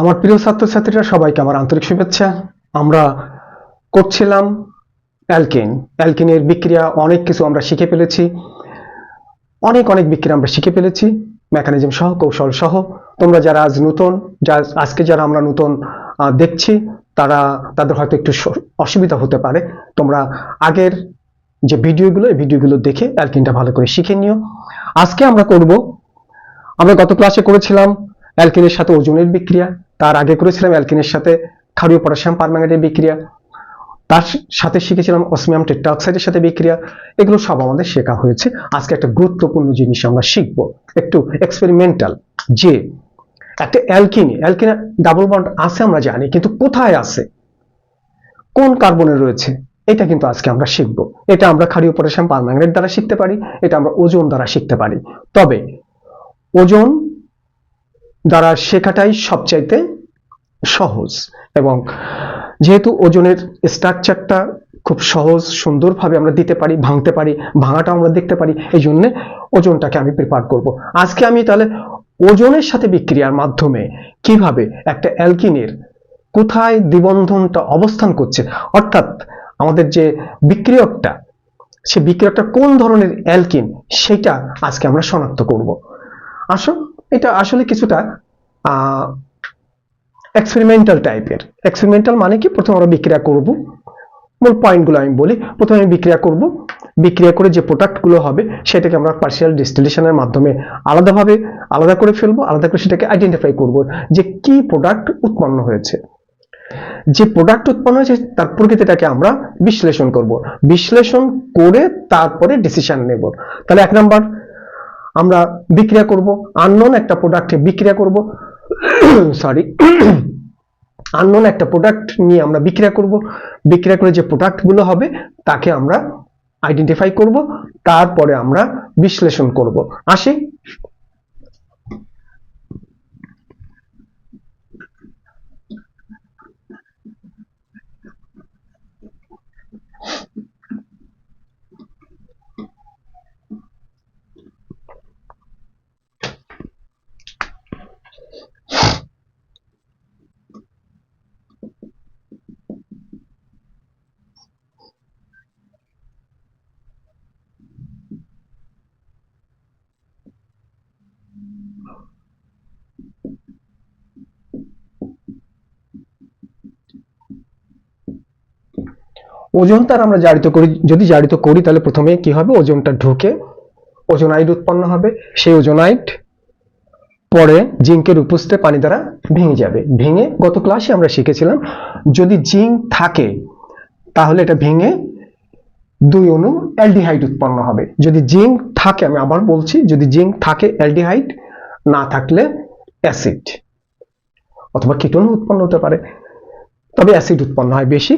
আমার প্রিয় ছাত্রছাত্রীরা, সবাইকে আমার আন্তরিক শুভেচ্ছা। আমরা করছিলাম অ্যালকিন অ্যালকিনের বিক্রিয়া অনেক কিছু আমরা শিখে ফেলেছি। অনেক অনেক বিক্রিয়া আমরা শিখে ফেলেছি। মেকানিজম সহ, কৌশল সহ। তোমরা যারা আজ নতুন, যা আজকে যারা আমরা নতুন দেখছি, তারা, তাদের হয়তো একটু অসুবিধা হতে পারে। তোমরা আগের যে ভিডিওগুলো, এই ভিডিওগুলো দেখে অ্যালকিনটা ভালো করে শিখে নিও। আজকে আমরা করব, আমরা গত ক্লাসে করেছিলাম অ্যালকিনের সাথে ওজনের বিক্রিয়া। তার আগে করেছিলাম অ্যালকিনের সাথে ক্ষারীয় পটাশিয়াম পারম্যাঙ্গানেটের বিক্রিয়া। তার সাথে শিখেছিলাম অসমিয়াম টেট্রাঅক্সাইডের সাথে বিক্রিয়া। এগুলো সব আমাদের শেখা হয়েছে। আজকে একটা গুরুত্বপূর্ণ জিনিস আমরা শিখব। একটু এক্সপেরিমেন্টাল যে একটা অ্যালকিনি, অ্যালকিনে ডাবল বন্ড আছে আমরা জানি, কিন্তু কোথায় আছে? কোন কার্বনে রয়েছে? এটা কিন্তু আজকে আমরা শিখব। এটা আমরা ক্ষারীয় পটাশিয়াম পারম্যাঙ্গানেট দ্বারা শিখতে পারি, এটা আমরা ওজন দ্বারা শিখতে পারি। তবে ওজন দ্বারা শেখাটাই সবচাইতে সহজ এবং যেহেতু ওজনের স্ট্রাকচারটা খুব সহজ, সুন্দরভাবে আমরা দিতে পারি, ভাঙতে পারি, ভাঙাটাও আমরা দেখতে পারি, এই জন্যে ওজনটাকে আমি প্রিপার করব। আজকে আমি তাহলে ওজনের সাথে বিক্রিয়ার মাধ্যমে কীভাবে একটা অ্যালকিনের কোথায় দ্বিবন্ধনটা অবস্থান করছে, অর্থাৎ আমাদের যে বিক্রিয়কটা সে বিক্রিয়কটা কোন ধরনের অ্যালকিন, সেটা আজকে আমরা শনাক্ত করব। আসো এটা আসলে কিছুটা এক্সপেরিমেন্টাল টাইপের এক্সপেরিমেন্টাল মানে কি? প্রথমে আমরা বিক্রিয়া করব। মূল পয়েন্টগুলো আমি বলি। প্রথমে আমি বিক্রিয়া করব। বিক্রিয়া করে যে প্রোডাক্টগুলো হবে, সেটাকে আমরা পার্সিয়াল ডিস্টিলেশনের মাধ্যমে আলাদাভাবে আলাদা করে ফেলব, আলাদা করে সেটাকে আইডেন্টিফাই করব যে কি প্রোডাক্ট উৎপন্ন হয়েছে। যে প্রোডাক্ট উৎপন্ন হয়েছে, তার প্রকৃতিটাকে আমরা বিশ্লেষণ করব। বিশ্লেষণ করে তারপরে ডিসিশন নেব। তাহলে এক নাম্বার আমরা বিক্রিয়া করব। আননোন একটা প্রোডাক্টে বিক্রিয়া করব। সরি আননোন একটা প্রোডাক্ট নিয়ে আমরা বিক্রিয়া করব। বিক্রিয়া করে যে প্রোডাক্টগুলো হবে, তাকে আমরা আইডেন্টিফাই করব। তারপরে আমরা বিশ্লেষণ করব। আসি। ওজন তার আমরা জারিত করি। যদি জারিত করি, তাহলে প্রথমে কি হবে? ওজনটা ঢুকে ওজোনাইড উৎপন্ন হবে। সেই ওজোনাইড পরে জিঙ্কের উপস্থিতে পানি দ্বারা ভেঙে যাবে। ভেঙে গত ক্লাসে আমরা শিখেছিলাম, যদি জিঙ্ক থাকে, তাহলে এটা ভেঙে দুই অণু অ্যালডিহাইড উৎপন্ন হবে। যদি জিঙ্ক থাকে, আমি আবার বলছি, যদি জিঙ্ক থাকে, অ্যালডিহাইড, না থাকলে অ্যাসিড অথবা কিটোন উৎপন্ন হতে পারে। তবে অ্যাসিড উৎপন্ন হয় বেশি।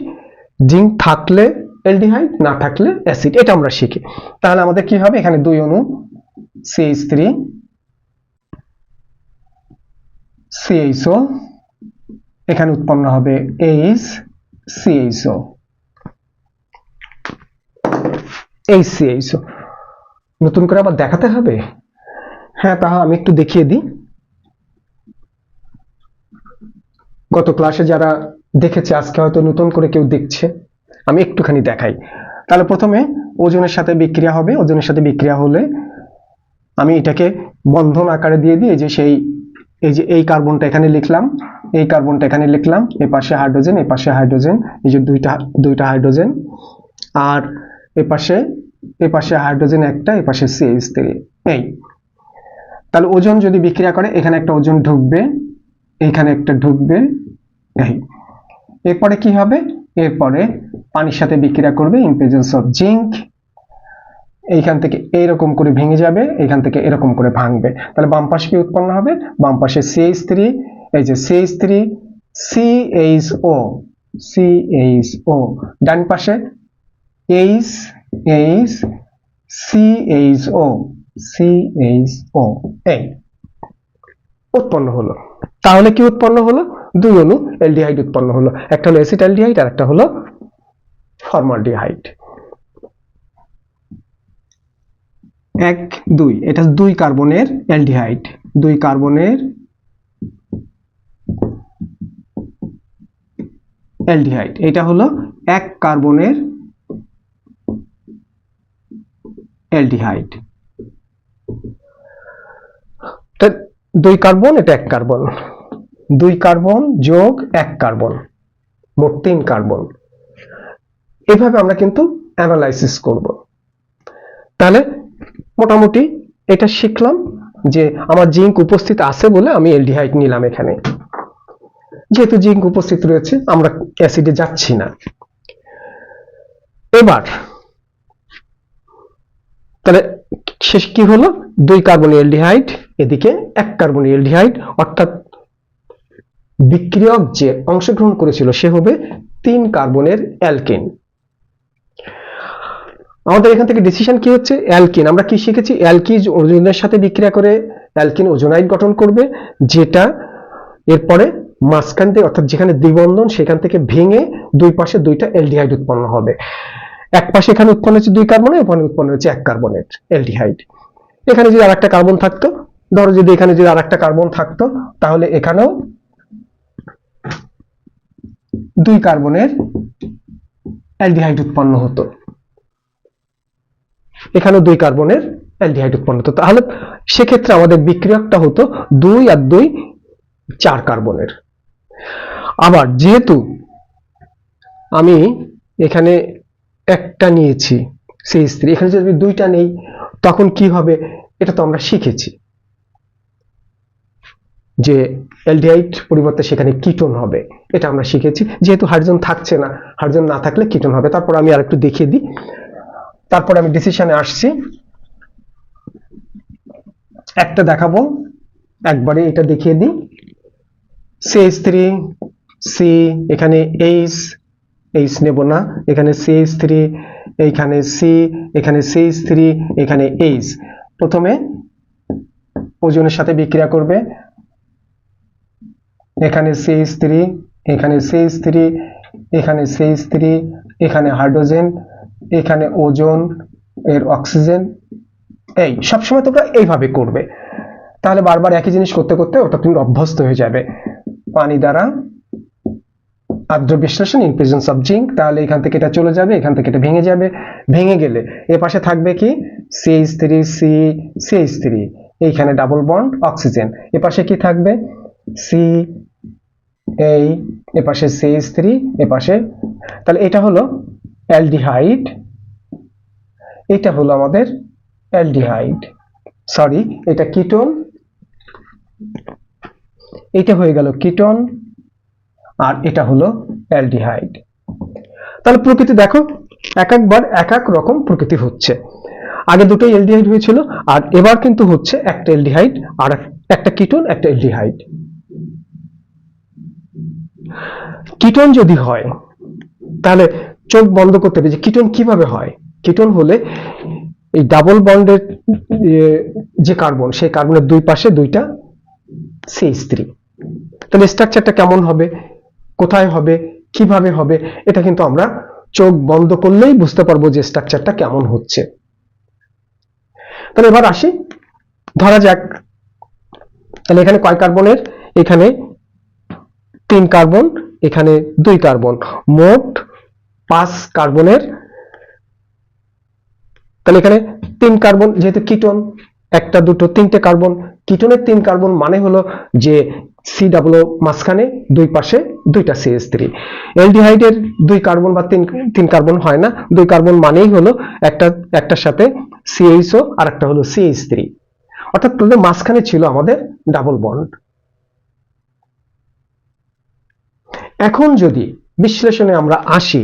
জিঙ্ক থাকলে অ্যালডিহাইড, না থাকলে অ্যাসিড, এটা আমরা শিখি। তাহলে আমাদের কি হবে? এখানে দুই অণু সিএইচ থ্রি সিএইচও এখানে উৎপন্ন হবে এইচ সিএইচও এই সিএইচও নতুন করে আবার দেখাতে হবে? হ্যাঁ তাহলে আমি একটু দেখিয়ে দিই। গত ক্লাসে যারা দেখেছে, আজকে হয়তো নতুন করে কেউ দেখছে। আমি একটুখানি দেখাই। তাহলে প্রথমে ওজনের সাথে বিক্রিয়া হবে। ওজনের সাথে বিক্রিয়া হলে আমি এটাকে বন্ধন আকারে দিয়ে দিই। যে সেই, এই যে এই কার্বনটা এখানে লিখলাম। এই কার্বনটা এখানে লিখলাম। এ পাশে হাইড্রোজেন, এ পাশে হাইড্রোজেন। এই যে দুইটা দুইটা হাইড্রোজেন। আর এ পাশে এ পাশে হাইড্রোজেন একটা, এ পাশে সিএইচ থ্রি এই। তাহলে ওজন যদি বিক্রিয়া করে, এখানে একটা ওজন ঢুকবে। এখানে একটা ঢুকবে। এই। এরপরে কি হবে? এরপরে পানির সাথে বিক্রিয়া করবে ইন প্রেজেন্স অফ জিঙ্ক এইখান থেকে এইরকম করে ভেঙে যাবে, এখান থেকে এরকম করে ভাঙবে। তাহলে বাম পাশে কি উৎপন্ন হবে? বাম পাশে সিএইচ থ্রি এই যে CH three CH O CH O ডান পাশে H H CH O CH O এই, উৎপন্ন হলো। তাহলে কি উৎপন্ন হলো? দুই অণু অ্যালডিহাইড উৎপন্ন হলো। একটা হলো অ্যাসিড অ্যালডিহাইড আর একটা হলো ফর্মালডিহাইড এক দুই এটা দুই কার্বনের অ্যালডিহাইড দুই কার্বনের অ্যালডিহাইড এটা হলো এক কার্বনের অ্যালডিহাইড তা দুই কার্বন এটা এক কার্বন। দুই কার্বন যোগ এক কার্বন, মোট তিন কার্বন। এভাবে আমরা কিন্তু অ্যানালাইসিস করব। তাহলে মোটামুটি এটা শিখলাম যে আমার জিঙ্ক উপস্থিত আছে বলে আমি এলডিহাইড নিলাম এখানে। যেহেতু জিঙ্ক উপস্থিত রয়েছে, আমরা অ্যাসিডে যাচ্ছি না। এবার, তাহলে শেষ কি হলো? দুই কার্বন এলডিহাইড, এদিকে এক কার্বন এলডিহাইড, অর্থাৎ বিক্রিয়ক যে অংশগ্রহণ করেছিল সে হবে তিন কার্বনের অ্যালকেন। আমাদের এখান থেকে ডিসিশন কি হচ্ছে? অ্যালকিন। আমরা কি শিখেছি? অ্যালকিজ ওজনের সাথে বিক্রিয়া করে অ্যালকিন ওজোনাইড গঠন করবে, যেটা এরপরে মাঝখান থেকে অর্থাৎ যেখানে দ্বিবন্ধন, সেখান থেকে ভেঙে দুই পাশে দুইটা এলডিহাইড উৎপন্ন হবে। এক পাশে এখানে উৎপন্ন হচ্ছে দুই কার্বনের ওখানে উৎপন্ন হচ্ছে এক কার্বনের এলডিহাইড এখানে যদি আর একটা কার্বন থাকতো, ধরো যদি এখানে যদি আর একটা কার্বন থাকতো, তাহলে এখানেও দুই কার্বনের অ্যালডিহাইড উৎপন্ন হতো। এখানে দুই কার্বনের অ্যালডিহাইড উৎপন্ন হতো। তাহলে সেক্ষেত্রে আমাদের বিক্রিয়কটা হতো দুই আর দুই চার কার্বনের। আবার যেহেতু আমি এখানে একটা নিয়েছি, সেই স্ত্রী, এখানে যদি দুইটা নেই, তখন কি হবে? এটা তো আমরা শিখেছি। যে অ্যালডিহাইড পরিবর্তে সেখানে কিটোন হবে। এটা আমরা শিখেছি। যেহেতু হাইড্রোজেন থাকছে না, হাইড্রোজেন না থাকলে কিটোন হবে। তারপর আমি আরেকটু দেখিয়ে দিই। তারপর আমি ডিসিশনে আসছি। একটা দেখাবো। একবারে এটা দেখিয়ে দিই। সিএইচ থ্রি সি এখানে এইচ এইচ নেব না। এখানে সিএইচ থ্রি এইখানে সি এখানে সিএইচ থ্রি এখানে এইচ প্রথমে ওজনের সাথে বিক্রিয়া করবে। এখানে সিএইচ থ্রি এখানে সিএইচ থ্রি এখানে সিএইচ থ্রি এখানে হাইড্রোজেন, এখানে ওজন, এর অক্সিজেন। এই, সবসময় তোমরা এইভাবে করবে। তাহলে বারবার একই জিনিস করতে করতে ওটা তুমি অভ্যস্ত হয়ে যাবে। পানি দ্বারা আর্দ্র বিশ্লেষণ ইন প্রেজেন্স অফ জিঙ্ক তাহলে এখান থেকে এটা চলে যাবে, এখান থেকে এটা ভেঙে যাবে। ভেঙে গেলে এ পাশে থাকবে কি? CH three C CH three এইখানে ডাবল বন্ড অক্সিজেন এ পাশে কি থাকবে? সি এই এ পাশে সিএইচ থ্রি এ পাশে, তাহলে এটা হলো অ্যালডিহাইড, এটা হলো আমাদের অ্যালডিহাইড, সরি, এটা কিটোন, এটা হয়ে গেল কিটোন, আর এটা হলো অ্যালডিহাইড। তাহলে প্রকৃতি দেখো, এক একবার এক এক রকম প্রকৃতি হচ্ছে। আগে দুটো এলডিহাইড হয়েছিল, আর এবার কিন্তু হচ্ছে একটা এলডিহাইড আর একটা কিটোন, একটা এলডিহাইড কিটোন যদি হয়, তাহলে চোখ বন্ধ করতে হবে যে কিটোন কীভাবে হয়? কিটোন হলে এই ডাবল বন্ডের যে কার্বন সেই কার্বনের দুই পাশে দুইটা সিএইচ থ্রি তাহলে স্ট্রাকচারটা কেমন হবে? কোথায় হবে? কীভাবে হবে? এটা কিন্তু আমরা চোখ বন্ধ করলেই বুঝতে পারব যে স্ট্রাকচারটা কেমন হচ্ছে। তাহলে এবার আসি, ধরা যাক, তাহলে এখানে কয় কার্বনের এখানে তিন কার্বন, এখানে দুই কার্বন। মোট পাঁচ কার্বনের, তাহলে এখানে তিন কার্বন যেহেতু কিটোন, একটা, দুটো, তিনটে কার্বন। কিটোনের তিন কার্বন মানে হলো যে সি ডাবল মাঝখানে, দুই পাশে দুইটা সিএস থ্রি এলডিহাইডের দুই কার্বন বা তিন তিন কার্বন হয় না। দুই কার্বন মানেই হলো একটা, একটার সাথে সিএইচও আর একটা হলো সিএইচ থ্রি অর্থাৎ তাদের মাঝখানে ছিল আমাদের ডাবল বন্ড এখন যদি বিশ্লেষণে আমরা আসি,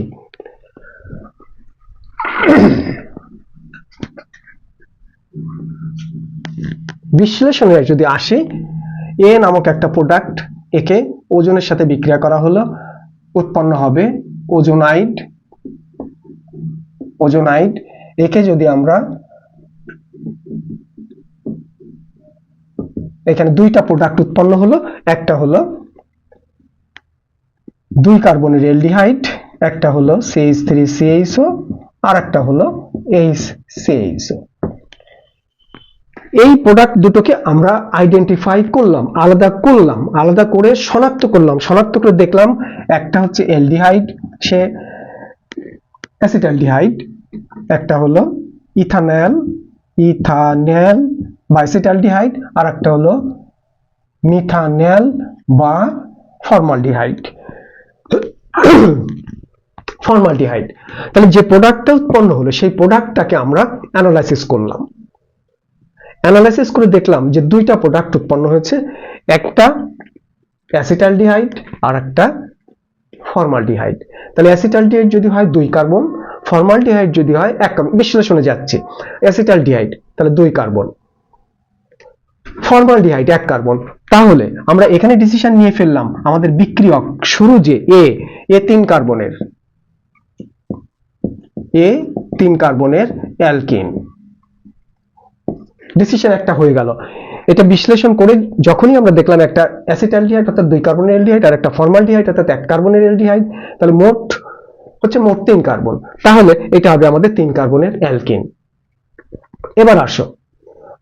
বিশ্লেষণে যদি আসি এ নামক একটা প্রোডাক্ট একে ওজনের সাথে বিক্রিয়া করা হলো, উৎপন্ন হবে ওজোনাইড ওজোনাইড একে যদি আমরা এখানে দুইটা প্রোডাক্ট উৎপন্ন হলো, একটা হলো দুই কার্বনের এলডিহাইড একটা হলো সিএইচ থ্রি সিএইচও আর একটা হলো এইচ সিএইচও এই প্রোডাক্ট দুটোকে আমরা আইডেন্টিফাই করলাম, আলাদা করলাম, আলাদা করে শনাক্ত করলাম। শনাক্ত করে দেখলাম একটা হচ্ছে এলডিহাইড সে অ্যাসিটালডিহাইড একটা হলো ইথানল ইথানল বা আর একটা হলো মিথানল বা ফর্মালডিহাইড। ফর্মালডিহাইড তাহলে যে প্রোডাক্টটা উৎপন্ন হলো, সেই প্রোডাক্টটাকে আমরা অ্যানালাইসিস করলাম। অ্যানালাইসিস করে দেখলাম যে দুইটা প্রোডাক্ট উৎপন্ন হয়েছে, একটা অ্যাসিটালডিহাইড আর একটা ফর্মালডিহাইড তাহলে অ্যাসিটালডিহাইড যদি হয় দুই কার্বন ফর্মালডিহাইড যদি হয় এক বিশ্লেষণে যাচ্ছে। অ্যাসিটালডিহাইড তাহলে দুই কার্বন ফর্মালডিহাইড এক কার্বন তাহলে আমরা এখানে ডিসিশন নিয়ে ফেললাম আমাদের বিক্রিয়ক শুরু যে এ এ তিন কার্বনের এ তিন কার্বনের অ্যালকিন ডিসিশন একটা হয়ে গেল। এটা বিশ্লেষণ করে যখনই আমরা দেখলাম একটা অ্যাসিড অ্যাসিটালডিহাইড অর্থাৎ দুই কার্বনের অ্যালডিহাইড আর একটা ফর্মালডিহাইড অর্থাৎ এক কার্বনের অ্যালডিহাইড তাহলে মোট হচ্ছে মোট তিন কার্বন তাহলে এটা হবে আমাদের তিন কার্বনের অ্যালকিন এবার আসো।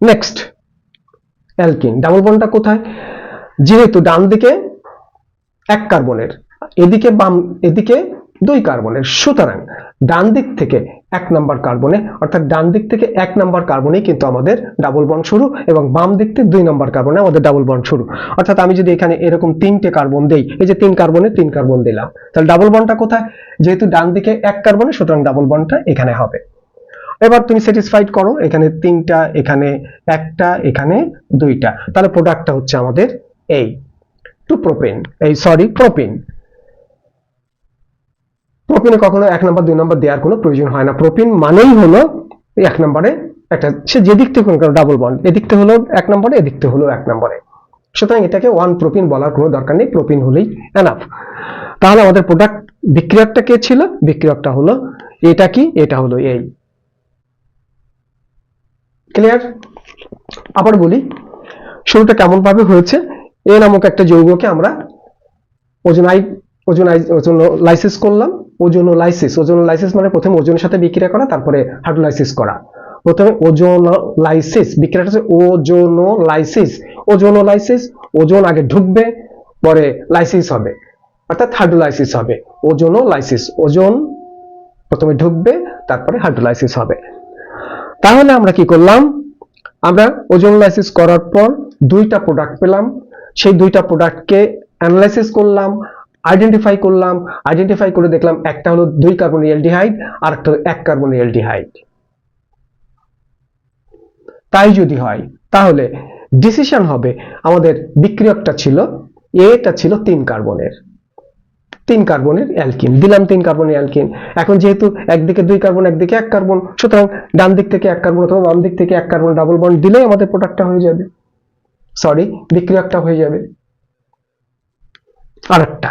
Next alkyne. ডাবল বন্ডটা কোথায়? যেহেতু ডান দিকে এক কার্বনের, এদিকে বাম, এদিকে দুই কার্বনের। সুতরাং ডান দিক থেকে এক নাম্বার কার্বনে, অর্থাৎ ডান দিক থেকে এক নাম্বার কার্বনেই কিন্তু আমাদের ডাবল বন্ড শুরু এবং বাম দিক থেকে দুই নাম্বার কার্বনে আমাদের ডাবল বন্ড শুরু। অর্থাৎ আমি যদি এখানে এরকম তিনটে কার্বন দেই, এই যে তিন কার্বনে তিন কার্বন দিলাম, তাহলে ডাবল বন্ডটা কোথায়? যেহেতু ডান দিকে এক কার্বনে, সুতরাং ডাবল বন্ডটা এখানে হবে। এবার তুমি স্যাটিসফাইড করো, এখানে তিনটা, এখানে একটা, এখানে দুইটা। তাহলে প্রোডাক্টটা হচ্ছে আমাদের এই। টু প্রোপেন এই সরি প্রোপিন প্রোপিনে কখনো এক নম্বর দুই নম্বর দেওয়ার কোনো প্রয়োজন হয় না। প্রোপিন মানেই হলো এক নম্বরে একটা, সে যেদিক থেকে কোনো ডাবল বন্ড এদিক থেকে হলো এক নম্বরে এদিক থেকে হলো এক নম্বরে সুতরাং এটাকে ওয়ান প্রোপিন বলার কোনো দরকার নেই প্রোপিন হলেই এনাফ তাহলে আমাদের প্রোডাক্ট বিক্রিয়কটা কে ছিল? বিক্রিয়কটা হলো এটা কি? এটা হলো এই। ক্লিয়ার আবার বলি, শুরুটা কেমন ভাবে হয়েছে? এ নামক একটা যৌগকে আমরা ওজোনাই ওজোনাই ওজোনোলাইসিস করলাম। ওজোনোলাইসিস ওজোনোলাইসিস মানে প্রথমে ওজনের সাথে বিক্রিয়া করা, তারপরে হাইড্রোলাইসিস করা। প্রথমে ওজোনোলাইসিস বিক্রিয়াটা হচ্ছে ওজোনোলাইসিস ওজোনোলাইসিস ওজন আগে ঢুকবে, পরে লাইসিস হবে। অর্থাৎ হাইড্রোলাইসিস হবে। ওজোনোলাইসিস ওজন প্রথমে ঢুকবে, তারপরে হাইড্রোলাইসিস হবে। তাহলে আমরা কি করলাম? আমরা ওজোনোলাইসিস করার পর দুইটা প্রোডাক্ট পেলাম। সেই দুইটা প্রোডাক্টকে অ্যানালাইসিস করলাম আইডেন্টিফাই করলাম। আইডেন্টিফাই করে দেখলাম একটা হলো দুই কার্বন এলডিহাইড আর একটা এক কার্বন এলডিহাইড তাই যদি হয়, তাহলে ডিসিশন হবে আমাদের বিক্রিয়কটা ছিল এটা ছিল তিন কার্বনের তিন কার্বনের অ্যালকিন, দিলাম তিন কার্বনের অ্যালকিন। এখন যেহেতু একদিকে দুই কার্বন, একদিকে এক কার্বন, সুতরাং ডান দিক থেকে এক কার্বন অথবা বাম দিক থেকে এক কার্বন ডাবল বন্ড দিলেই আমাদের প্রোডাক্টটা হয়ে যাবে। সরি বিক্রিয়কটা হয়ে যাবে। আরেকটা।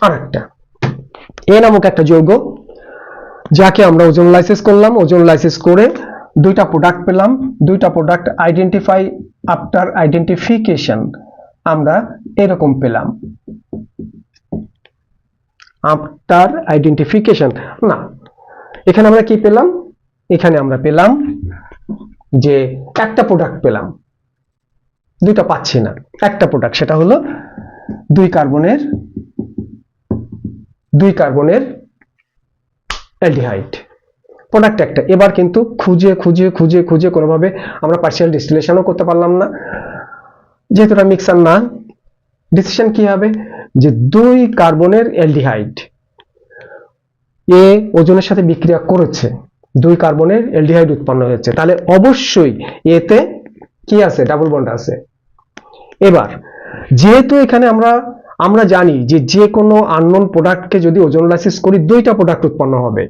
আরেকটা। এ নামক একটা যৌগ, যাকে আমরা ওজন লাইসিস করলাম। ওজন লাইসিস করে দুইটা প্রোডাক্ট পেলাম, দুইটা প্রোডাক্ট আইডেন্টিফাই আফটার আইডেন্টিফিকেশন আমরা এরকম পেলাম। আফটার আইডেন্টিফিকেশন না, এখানে আমরা কি পেলাম? এখানে আমরা পেলাম যে একটা প্রোডাক্ট পেলাম, দুইটা পাচ্ছি না। একটা প্রোডাক্ট সেটা হলো দুই কার্বনের দুই কার্বনের অ্যালডিহাইড প্রোডাক্ট একটা। এবার কিন্তু খুঁজে খুঁজে খুঁজে খুঁজে কোনোভাবে আমরা পার্সিয়াল ডিস্টিলেশনও করতে পারলাম না। যেহেতু এটা মিক্সার না ডিসিশন কি হবে? যে দুই কার্বনের অ্যালডিহাইড এ ওজনের সাথে বিক্রিয়া করেছে, দুই কার্বনের অ্যালডিহাইড উৎপন্ন হয়েছে। তাহলে অবশ্যই এতে কি আছে? ডাবল বন্ড আছে। এবার, যেহেতু এখানে আমরা আমরা জানি যে যে কোনো আননোন প্রোডাক্টকে যদি ওজোনোলাইসিস করি, দুইটা প্রোডাক্ট উৎপন্ন হবে।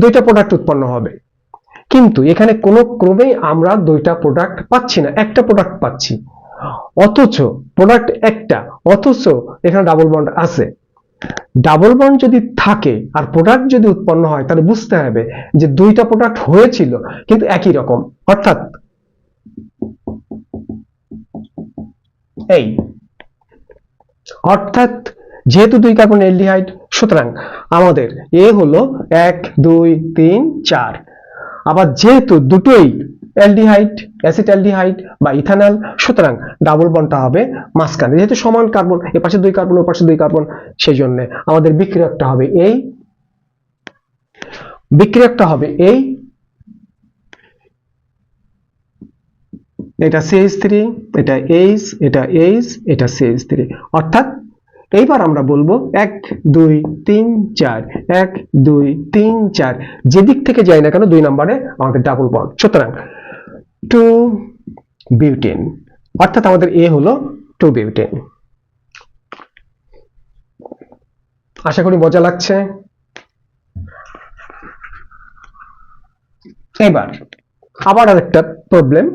দুইটা প্রোডাক্ট উৎপন্ন হবে। কিন্তু এখানে কোনো ক্রমেই আমরা দুইটা প্রোডাক্ট পাচ্ছি না, একটা প্রোডাক্ট পাচ্ছি। অথচ প্রোডাক্ট একটা, অথচ এখানে ডাবল বন্ড আছে। ডাবল বন্ড যদি থাকে আর প্রোডাক্ট যদি উৎপন্ন হয়, তাহলে বুঝতে হবে যে দুইটা প্রোডাক্ট হয়েছিল, কিন্তু একই রকম। অর্থাৎ এই, অর্থাৎ যেহেতু দুই কার্বন এলডিহাইড সুতরাং আমাদের এ হলো এক, দুই, তিন, চার। আবার যেহেতু দুটোই অ্যালডিহাইড অ্যাসিটালডিহাইড বা ইথানল, সুতরাং ডাবল বনটা হবে মাঝখানে। যেহেতু সমান কার্বন, এ পাশে দুই কার্বন, ও পাশে দুই কার্বন সেই জন্য আমাদের বিক্রিয়কটা হবে এই। বিক্রিয়কটা হবে এই। এটা সিএইচ থ্রি এটা এইচ এটা এইচ এটা সিএইচ থ্রি অর্থাৎ এইবার আমরা বলব এক, দুই, তিন, চার। এক, দুই, তিন, চার। যেদিক থেকে যাই না কেন দুই নম্বরে আমাদের ডাবল বন্ড সুতরাং টু বিউটেন অর্থাৎ আমাদের এ হলো টু বিউটেন আশা করি মজা লাগছে। এবার আবার আরেকটা প্রবলেম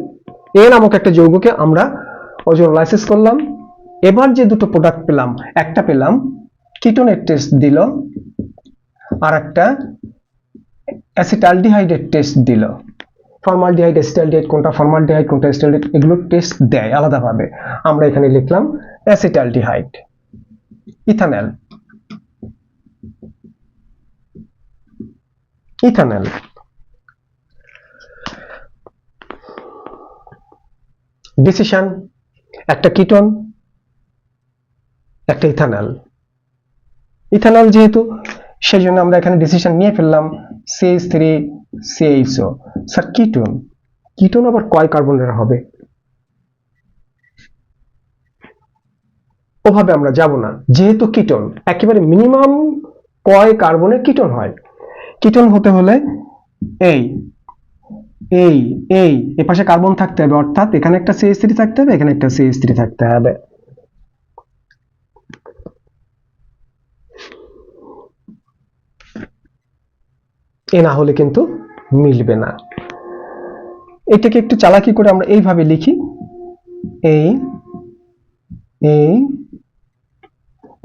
এ নামক একটা যৌগকে আমরা ওজোলাইসিস করলাম। এবার যে দুটো প্রোডাক্ট পেলাম, একটা পেলাম কিটোনের টেস্ট দিল আর একটা অ্যাসিটালডিহাইডের টেস্ট দিল। ফর্মালডিহাইড অ্যাসিটালডিহাইড কোনটা ফর্মালডিহাইড কোনটা অ্যাসিটালডিহাইড এগুলো টেস্ট দেয় আলাদাভাবে। আমরা এখানে লিখলাম অ্যাসিটালডিহাইড ইথানল ইথানল ডিসিশন একটা কিটোন একটা ইথানল ইথানল যেহেতু সেই জন্য আমরা এখানে ডিসিশন নিয়ে ফেললাম CH three CHO sir ketone ketone আবার কয় কার্বনের হবে? ওভাবে আমরা যাব না। যেহেতু কিটোন একেবারে মিনিমাম কয় কার্বনে কিটোন হয়? কিটোন হতে হলে এই এই এই, এ পাশে কার্বন থাকতে হবে, অর্থাৎ এখানে একটা সিএইচ থ্রি থাকতে হবে, এখানে একটা সিএইচ থ্রি থাকতে হবে। এ না হলে কিন্তু মিলবে না। এটাকে একটু চালাকি করে আমরা এইভাবে লিখি। এই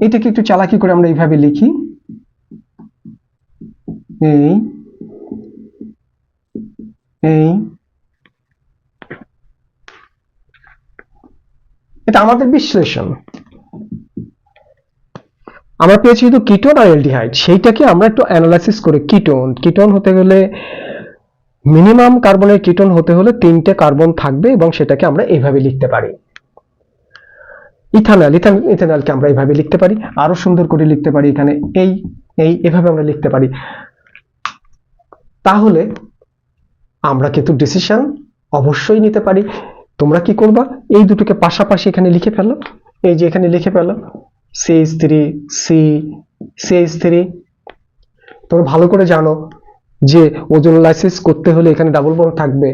এটাকে একটু চালাকি করে আমরা এইভাবে লিখি। এই এই এটা আমাদের বিশ্লেষণ। আমরা পেয়েছি শুধু কিটোন আর অ্যালডিহাইড সেইটাকে আমরা একটু অ্যানালাইসিস করে কিটোন কিটোন হতে গেলে মিনিমাম কার্বনের কিটোন হতে হলে তিনটে কার্বন থাকবে এবং সেটাকে আমরা এইভাবে লিখতে পারি। ইথানাল ইথানল ইথানলকে আমরা এইভাবে লিখতে পারি। আরও সুন্দর করে লিখতে পারি এখানে এই এই, এভাবে আমরা লিখতে পারি। তাহলে আমরা কিন্তু ডিসিশন অবশ্যই নিতে পারি। তোমরা কি করবা? এই দুটোকে পাশাপাশি এখানে লিখে ফেলো। এই যে এখানে লিখে ফেলো। CH three C CH three তোমরা ভালো করে জানো যে ওজোনোলাইসিস করতে হলে এখানে ডাবল বন্ড থাকবে।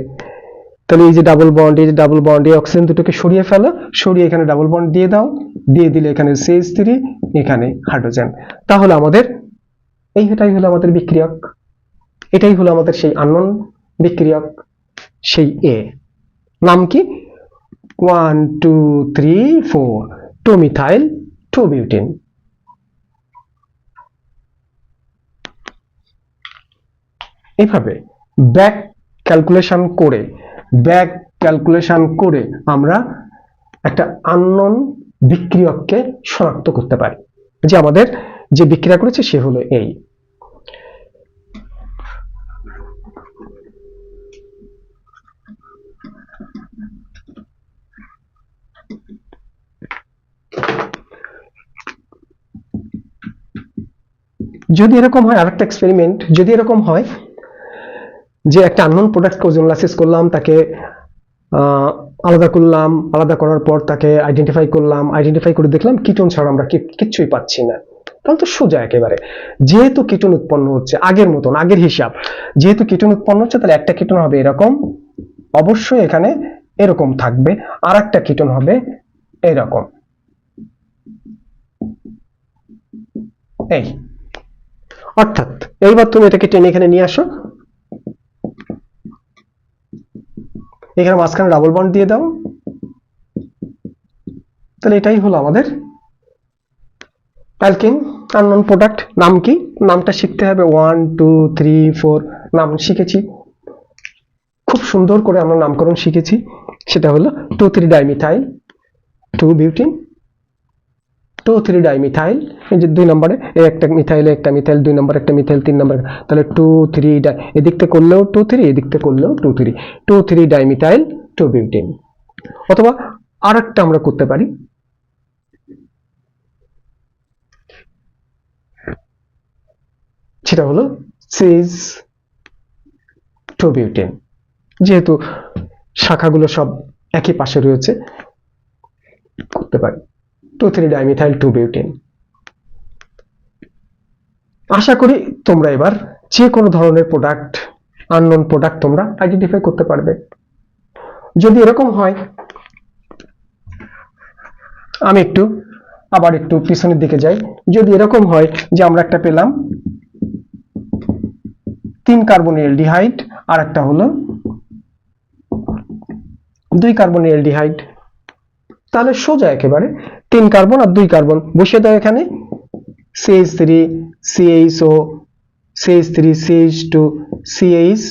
তাহলে এই যে ডাবল বন্ড এই যে ডাবল বন্ড এই অক্সিজেন দুটোকে সরিয়ে ফেলো, সরিয়ে এখানে ডাবল বন্ড দিয়ে দাও, দিয়ে দিলে এখানে সিএইচ থ্রি এখানে হাইড্রোজেন তাহলে আমাদের এইটাই হলো আমাদের বিক্রিয়ক। এটাই হলো আমাদের সেই আননোন বিক্রিয়ক, সেই এ নাম কি? One two three four two two butane. এভাবে ব্যাক ক্যালকুলেশন করে ব্যাক ক্যালকুলেশন করে আমরা একটা আননোন বিক্রিয়ককে শনাক্ত করতে পারি। যে আমাদের যে বিক্রিয়া করেছে সে হলো এই। যদি এরকম হয় আরেকটা এক্সপেরিমেন্ট যদি এরকম হয় যে একটা আননোন প্রোডাক্টকে ওজোনলাইসিস করলাম, তাকে আলাদা করলাম, আলাদা করার পর তাকে আইডেন্টিফাই করলাম আইডেন্টিফাই করে দেখলাম কিটোন ছাড়া আমরা কিচ্ছুই পাচ্ছি না। তাহলে তো সোজা একেবারে। যেহেতু কিটোন উৎপন্ন হচ্ছে, আগের মতন, আগের হিসাব, যেহেতু কিটোন উৎপন্ন হচ্ছে, তাহলে একটা কিটোন হবে এরকম, অবশ্যই এখানে এরকম থাকবে আর একটা কিটোন হবে এরকম। এই। অর্থাৎ, এইবার তুমি এটাকে টেনে এখানে নিয়ে আসো। এখানে মাঝখানে ডাবল বন্ড দিয়ে দাও। তাহলে এটাই হলো আমাদের অ্যালকিন আননোন প্রোডাক্ট নাম কি? নামটা শিখতে হবে। ওয়ান টু থ্রি ফোর নাম শিখেছি। খুব সুন্দর করে আমরা নামকরণ শিখেছি। সেটা হলো two three dimethyl two butene two three dimethyl এই যে দুই নম্বরে একটা মিথাইল একটা মিথাইল দুই নম্বর একটা মিথাইল তিন নম্বর তাহলে টু থ্রি ডাই থেকে করলেও টু থ্রি এদিক থেকে করলেও two three two three dimethyl two butene অথবা আর একটা আমরা করতে পারি। সেটা হলো সিজ টু বিউটেন যেহেতু শাখাগুলো সব একই পাশে রয়েছে, করতে পারি। Two three dimethyl two butene আশা করি তোমরা এবার যে কোনো ধরনের প্রোডাক্ট আননোন প্রোডাক্ট তোমরা আইডেন্টিফাই করতে পারবে। যদি এরকম হয়, আমি একটু, আবার একটু পিছনের দিকে যাই। যদি এরকম হয় যে আমরা একটা পেলাম তিন কার্বন এলডিহাইড আর একটা হলো দুই কার্বন এলডিহাইড তাহলে সোজা একেবারে তিন কার্বন আর দুই কার্বন। বসিয়ে দাও এখানে। CH three CHO CH three CH two CH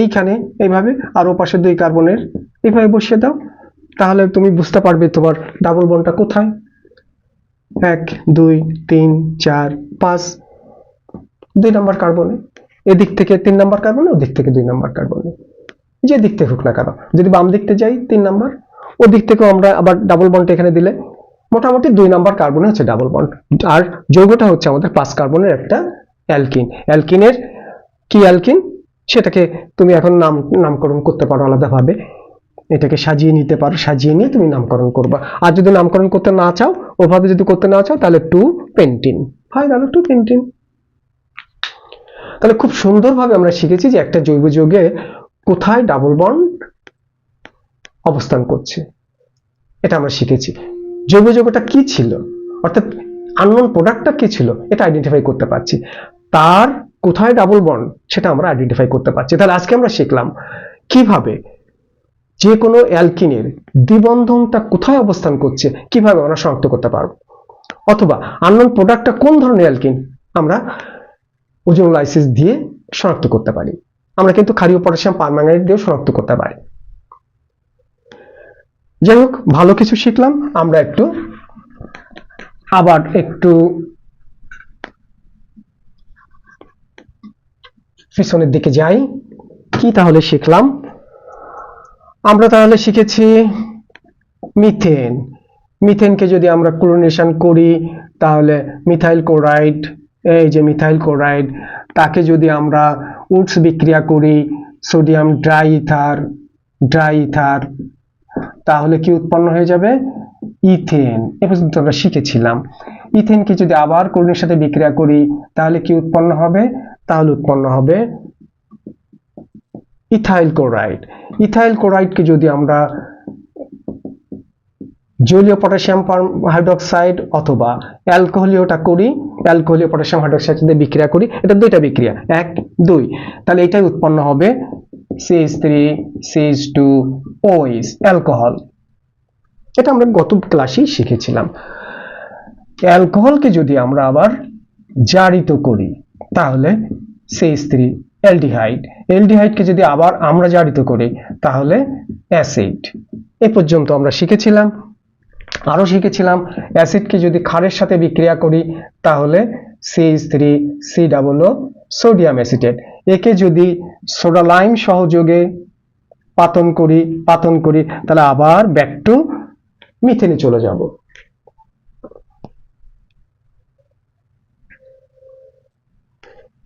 এইখানে এইভাবে আর ও পাশে দুই কার্বনের। এইভাবে বসিয়ে দাও। তাহলে তুমি বুঝতে পারবে তোমার ডাবল বনটা কোথায়। এক, দুই, তিন, চার, পাঁচ। দুই নাম্বার কার্বনে। এদিক থেকে তিন নাম্বার কার্বনে, ওদিক থেকে দুই নাম্বার কার্বনে। যে দিক থেকে হোক না কেন। যদি বাম দিকতে যাই, তিন নাম্বার। ওদিক থেকেও আমরা আবার ডাবল বন্ডটা এখানে দিলে মোটামুটি দুই নাম্বার কার্বনে হচ্ছে ডাবল বন্ড আর যৌগটা হচ্ছে আমাদের পাঁচ কার্বনের একটা অ্যালকিন অ্যালকিনের কি অ্যালকিন সেটাকে তুমি এখন নাম, নামকরণ করতে পারো আলাদাভাবে। এটাকে সাজিয়ে নিতে পারো, সাজিয়ে নিয়ে তুমি নামকরণ করবা। আর যদি নামকরণ করতে না চাও, ওভাবে যদি করতে না চাও, তাহলে টু পেন্টিন হয় গেল টু পেন্টিন তাহলে খুব সুন্দরভাবে আমরা শিখেছি যে একটা জৈব যৌগে কোথায় ডাবল বন্ড অবস্থান করছে। এটা আমরা শিখেছি। জৈব যৌগটা কি ছিল? অর্থাৎ আননোন প্রোডাক্টটা কি ছিল? এটা আইডেন্টিফাই করতে পারছি। তার কোথায় ডাবল বন্ড সেটা আমরা আইডেন্টিফাই করতে পারছি। তাহলে আজকে আমরা শিখলাম কীভাবে যে কোনো অ্যালকিনের দ্বিবন্ধনটা কোথায় অবস্থান করছে, কীভাবে আমরা শনাক্ত করতে পারব? অথবা আননোন প্রোডাক্টটা কোন ধরনের অ্যালকিন আমরা ওজন ওজোনোলাইসিস দিয়ে শনাক্ত করতে পারি? আমরা কিন্তু ক্ষারীয় পটাশিয়াম পারম্যাঙ্গানেট দিয়েও শনাক্ত করতে পারি। যাই হোক ভালো কিছু শিখলাম। আমরা একটু, আবার একটু পিছনের দিকে যাই। কি তাহলে শিখলাম? আমরা তাহলে শিখেছি মিথেন। মিথেনকে যদি আমরা ক্লোরিনেশন করি, তাহলে মিথাইল ক্লোরাইড, এই যে মিথাইল ক্লোরাইড, তাকে যদি আমরা উডস বিক্রিয়া করি, sodium dry ether dry ether তাহলে কি উৎপন্ন হয়ে যাবে? ইথেন। এ পর্যন্ত আমরা শিখেছিলাম। ইথেনকে যদি আবার ক্লোরিনের সাথে বিক্রিয়া করি, তাহলে কি উৎপন্ন হবে? তাহলে উৎপন্ন হবে ইথাইল ক্লোরাইড। ইথাইল ক্লোরাইডকে যদি আমরা জলীয় পটাশিয়াম হাইড্রোক্সাইড অথবা অ্যালকোহলীয়টা করি, অ্যালকোহলীয় পটাশিয়াম হাইড্রোক্সাইড সাথে বিক্রিয়া করি, এটা দুইটা বিক্রিয়া। এক, দুই। তাহলে এটাই উৎপন্ন হবে সিএইচ থ্রি সিএইচ টু ওইস অ্যালকোহল এটা আমরা গত ক্লাসেই শিখেছিলাম। অ্যালকোহলকে যদি আমরা আবার জারিত করি, তাহলে সিএইচ থ্রি অ্যালডিহাইড অ্যালডিহাইডকে যদি আবার আমরা জারিত করি, তাহলে অ্যাসিড এ পর্যন্ত আমরা শিখেছিলাম। আরও শিখেছিলাম অ্যাসিডকে যদি ক্ষারের সাথে বিক্রিয়া করি, তাহলে CH three C double sodium acetate একে যদি সোডা লাইম সহযোগে পাতন করি পাতন করি, তাহলে আবার ব্যাক টু মিথেনে চলে যাব।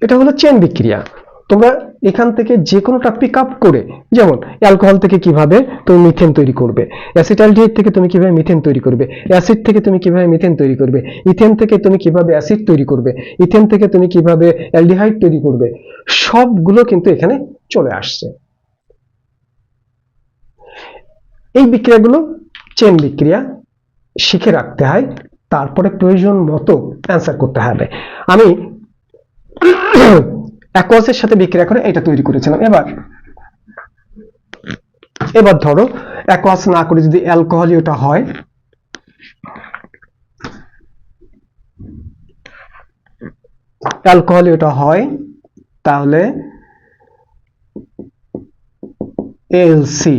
এটা হলো চেন বিক্রিয়া। তোমরা এখান থেকে যে কোনোটা পিক আপ করে, যেমন অ্যালকোহল থেকে কীভাবে তুমি মিথেন তৈরি করবে অ্যাসিটালডিহাইড থেকে তুমি কীভাবে মিথেন তৈরি করবে অ্যাসিড থেকে তুমি কীভাবে মিথেন তৈরি করবে ইথেন থেকে তুমি কীভাবে অ্যাসিড তৈরি করবে ইথেন থেকে তুমি কীভাবে অ্যালডিহাইড তৈরি করবে, সবগুলো কিন্তু এখানে চলে আসছে। এই বিক্রিয়াগুলো চেন বিক্রিয়া শিখে রাখতে হয়, তারপরে প্রয়োজন মতো অ্যান্সার করতে হবে। আমি অ্যাকোয়াসের সাথে বিক্রিয়া করে এটা তৈরি করেছিলাম। এবার এবার ধরো অ্যাকোয়াস না করে যদি অ্যালকোহলিওটা হয় অ্যালকোহলিওটা হয়, তাহলে এলসি,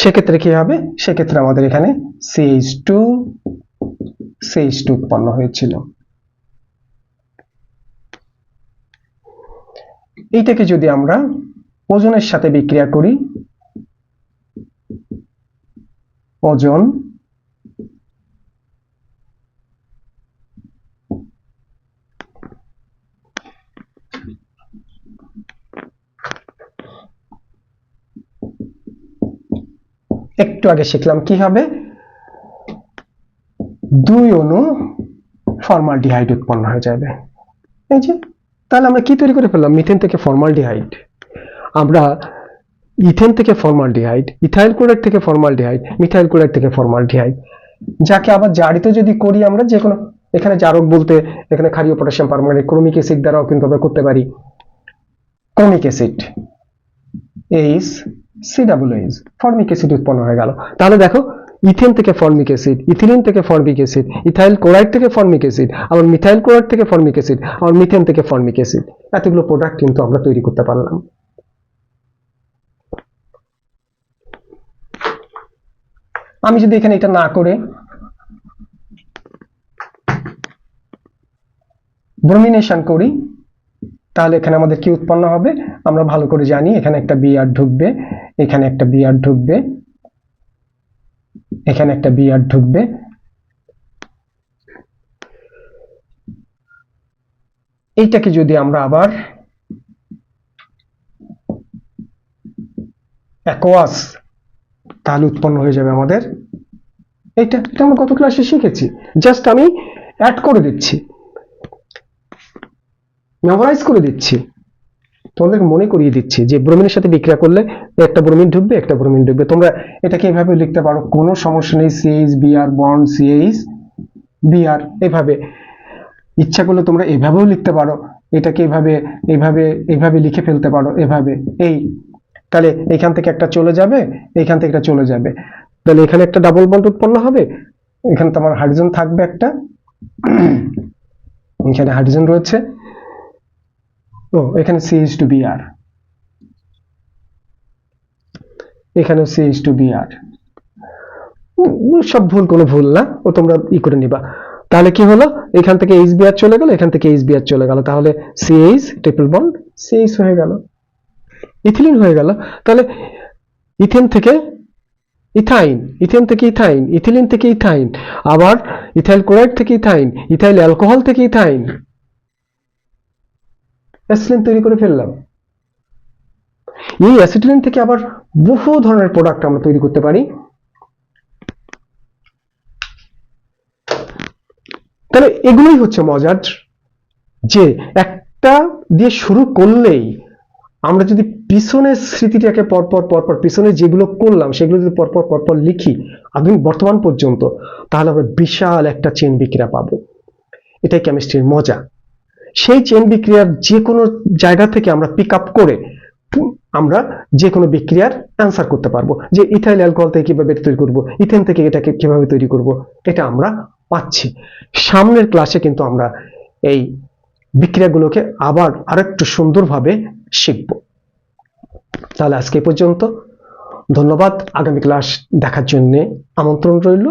সেক্ষেত্রে কি হবে? সেক্ষেত্রে আমাদের এখানে সিএইচ টু সিএইচ টু উৎপন্ন হয়েছিল। এইটাকে যদি আমরা ওজনের সাথে বিক্রিয়া করি, ওজন একটু আগে শিখলাম কি হবে? দুই অণু ফর্মালডিহাইড উৎপন্ন হয়ে যাবে। এই যে, তাহলে আমরা কি তৈরি করে ফেললাম? মিথেন থেকে ফর্মালডিহাইড আমরা ইথেন থেকে ফর্মালডিহাইড ইথাইল ক্লোরাইড থেকে ফর্মালডিহাইড মিথাইল ক্লোরাইড থেকে ফর্মালডিহাইড যাকে আবার জারিত যদি করি আমরা, যে কোনো এখানে জারক বলতে, এখানে ক্ষারীয় পটাশিয়াম পারমাণবিক ক্রমিক অ্যাসিড দ্বারাও কিন্তু আমরা করতে পারি। ক্রমিক acid H C double H formic acid উৎপন্ন হয়ে গেল। তাহলে দেখো ইথেন থেকে ফর্মিক অ্যাসিড, ইথিলিন থেকে ফর্মিক অ্যাসিড, ইথাইল ক্লোরাইড থেকে ফর্মিক অ্যাসিড, আবার মিথাইল ক্লোরাইড থেকে ফর্মিক অ্যাসিড, আবার মিথেন থেকে ফর্মিক অ্যাসিড। এতগুলো প্রোডাক্ট কিন্তু আমরা তৈরি করতে পারলাম। আমি যদি এখানে এটা না করে ব্রোমিনেশন করি, তাহলে এখানে আমাদের কি উৎপন্ন হবে? আমরা ভালো করে জানি, এখানে একটা বিআর ঢুকবে, এখানে একটা বিআর ঢুকবে এখানে একটা বিআর ঢুকবে। এইটাকে যদি আমরা আবার অ্যাকোয়াস তাহলে উৎপন্ন হয়ে যাবে আমাদের, এইটা এটা আমরা গত ক্লাসে শিখেছি। জাস্ট আমি অ্যাড করে দিচ্ছি মেমোরাইজ করে দিচ্ছি। তোমাদের মনে করিয়ে দিচ্ছি যে ব্রোমিনের সাথে বিক্রিয়া করলে একটা ব্রোমিন ঢুকবে, একটা ব্রোমিন ঢুকবে। তোমরা এটাকে এভাবে লিখতে পারো, কোনো সমস্যা নেই CH BR bond CH BR এভাবে। ইচ্ছা করলে তোমরা এভাবেও লিখতে পারো, এটাকে এভাবে এভাবে এভাবে লিখে ফেলতে পারো, এভাবে। এই, তাহলে এখান থেকে একটা চলে যাবে, এখান থেকে একটা চলে যাবে। তাহলে এখানে একটা ডাবল বন্ড উৎপন্ন হবে, এখানে তোমার হাইড্রোজেন থাকবে একটা, এখানে হাইড্রোজেন রয়েছে। ও, এখানে C CH two B BR এখানেও সিএইচ টু বিআর সব ভুল, কোনো ভুল না, ও তোমরা ই করে নিবা। তাহলে কি হলো? এখান থেকে এইচ বিআর চলে গেল, এখান থেকে এইচ বিআর চলে গেল। তাহলে সিএইচ ট্রিপল বন্ড সিএইচ হয়ে গেল। ইথিলিন হয়ে গেল। তাহলে ইথেন থেকে ইথাইন, ইথেন থেকে ইথাইন, ইথিলিন থেকে ইথাইন, আবার ইথাইল ক্লোরাইড থেকে ইথাইন, ইথাইল অ্যালকোহল থেকে ইথাইন। অ্যাসিলিন তৈরি করে ফেললাম। এই অ্যাসিটিলিন থেকে আবার বহু ধরনের প্রোডাক্ট আমরা তৈরি করতে পারি। তাহলে এগুলোই হচ্ছে মজার যে একটা দিয়ে শুরু করলেই আমরা যদি পিছনের স্মৃতিটাকে পরপর পরপর পিছনে যেগুলো করলাম, সেগুলো যদি পরপর পরপর লিখি, আধুনিক বর্তমান পর্যন্ত, তাহলে আমরা বিশাল একটা চেন বিক্রিয়া পাবো। এটাই কেমিস্ট্রির মজা। সেই চেন বিক্রিয়ার যে কোনো জায়গা থেকে আমরা পিক আপ করে আমরা যে কোনো বিক্রিয়ার অ্যান্সার করতে পারব। যে ইথাইল অ্যালকোহল থেকে কীভাবে তৈরি করব ইথেন থেকে এটাকে কীভাবে তৈরি করব, এটা আমরা পাচ্ছি। সামনের ক্লাসে কিন্তু আমরা এই বিক্রিয়াগুলোকে আবার আরেকটু সুন্দরভাবে শিখব। তাহলে আজকে পর্যন্ত। ধন্যবাদ। আগামী ক্লাস দেখার জন্য আমন্ত্রণ রইল।